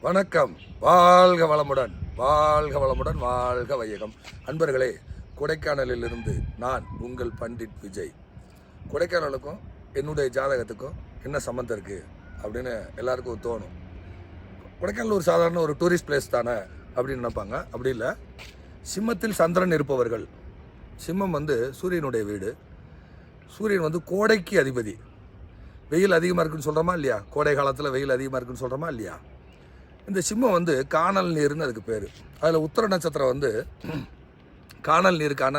வணக்கம். வாழ்க வளமுடன் வாழ்க வளமுடன் வாழ்க வையகம். அன்பர்களே கொடைக்கானலிலிருந்து நான் உங்கள் பண்டிட் விஜய். கொடைக்கானலுக்கும் என்னுடைய ஜாதகத்துக்கும் என்ன சம்மந்தம் இருக்குது அப்படின்னு எல்லாருக்கும் தோணும். கொடைக்கானல் ஒரு சாதாரண ஒரு டூரிஸ்ட் பிளேஸ் தானே அப்படின்னு நினைப்பாங்க. அப்படி இல்லை. சிம்மத்தில் சந்திரன் இருப்பவர்கள். சிம்மம் வந்து சூரியனுடைய வீடு. சூரியன் வந்து கோடைக்கு அதிபதி. வெயில் அதிகமாக இருக்குன்னு சொல்கிறோமா இல்லையா? கோடை காலத்தில் வெயில் அதிகமாக இருக்குன்னு சொல்கிறோமா இல்லையா? இந்த சிம்மம் வந்து காணல் நீர்னு அதுக்கு பேர். அதில் உத்தர நட்சத்திரம் வந்து காணல் நீருக்கான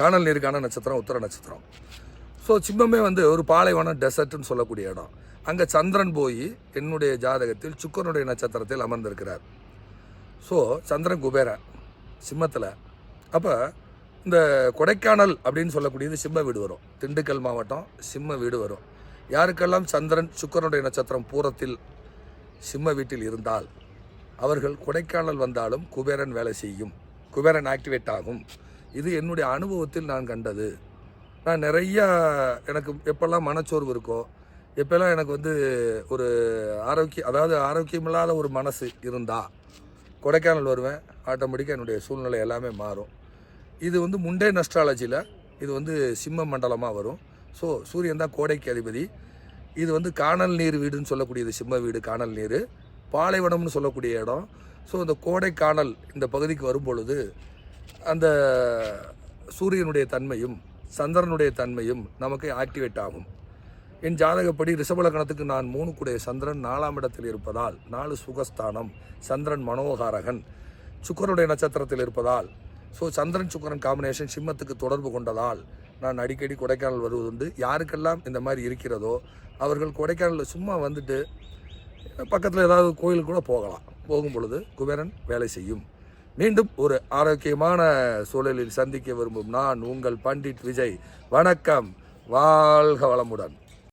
காணல் நீருக்கான நட்சத்திரம் உத்தர நட்சத்திரம். ஸோ சிம்மமே வந்து ஒரு பாலைவனம் டெசர்ட்னு சொல்லக்கூடிய இடம். அங்கே சந்திரன் போய் என்னுடைய ஜாதகத்தில் சுக்கரனுடைய நட்சத்திரத்தில் அமர்ந்திருக்கிறார். ஸோ சந்திரன் குபேரன் சிம்மத்தில். அப்போ இந்த கொடைக்கானல் அப்படின்னு சொல்லக்கூடியது சிம்ம வீடு வரும். திண்டுக்கல் மாவட்டம் சிம்ம வீடு வரும். யாருக்கெல்லாம் சந்திரன் சுக்கரனுடைய நட்சத்திரம் பூரத்தில் சிம்ம வீட்டில் இருந்தால் அவர்கள் கொடைக்கானல் வந்தாலும் குபேரன் வேலை செய்யும். குபேரன் ஆக்டிவேட் ஆகும். இது என்னுடைய அனுபவத்தில் நான் கண்டது. நான் நிறையா எனக்கு எப்போல்லாம் மனச்சோர்வு இருக்கோ எப்போல்லாம் எனக்கு வந்து ஒரு ஆரோக்கிய அதாவது ஆரோக்கியமில்லாத ஒரு மனசு இருந்தால் கொடைக்கானல் வருவேன். ஆட்டோமேட்டிக்காக என்னுடைய சூழ்நிலை எல்லாமே மாறும். இது வந்து முண்டே நஸ்ட்ராலஜியில் இது வந்து சிம்ம மண்டலமாக வரும். ஸோ சூரியன் தான் கோடைக்கு அதிபதி. இது வந்து காணல் நீர் வீடுன்னு சொல்லக்கூடியது சிம்ம வீடு காணல் நீர். பாலைவனம்னு சொல்லக்கூடிய இடம். ஸோ இந்த கோடை காணல் இந்த பகுதிக்கு வரும் பொழுது அந்த சூரியனுடைய தன்மையும் சந்திரனுடைய தன்மையும் நமக்கு ஆக்டிவேட் ஆகும். என் ஜாதகப்படி ரிஷபலக்கணத்துக்கு நான் மூணு கூடிய சந்திரன் நாலாம் இடத்தில் இருப்பதால் நாலு சுகஸ்தானம் சந்திரன் மனோகாரகன் சுக்கரனுடைய நட்சத்திரத்தில் இருப்பதால் ஸோ சந்திரன் சுக்கரன் காம்பினேஷன் சிம்மத்துக்கு தொடர்பு கொண்டதால் நான் அடிக்கடி கொடைக்கானல் வருவதுண்டு யாருக்கெல்லாம் இந்த மாதிரி இருக்கிறதோ அவர்கள் கொடைக்கானலில் சும்மா வந்துட்டு பக்கத்தில் ஏதாவது கோயிலுக்கு கூட போகலாம். போகும் பொழுது குபேரன் வேலை செய்யும். மீண்டும் ஒரு ஆரோக்கியமான சூழலில் சந்திக்க விரும்பும் நான் உங்கள் பண்டிட் விஜய். வணக்கம். வாழ்க வளமுடன்.